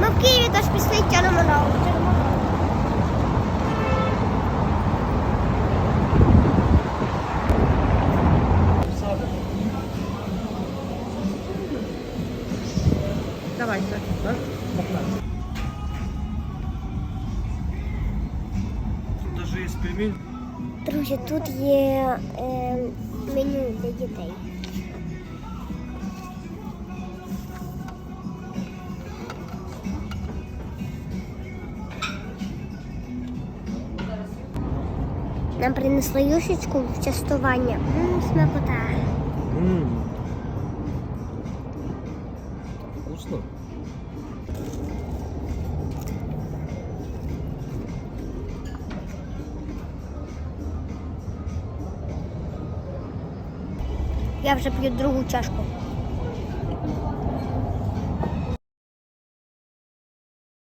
Ми в Києві теж пішли Чорноморов. Давайте. Тут даже есть пельмень. Друзі, тут є е, меню для дітей. Нам принесли юшечку в частування. Ммм, смакота. Ммм. Вкусно. Я вже п'ю другу чашку.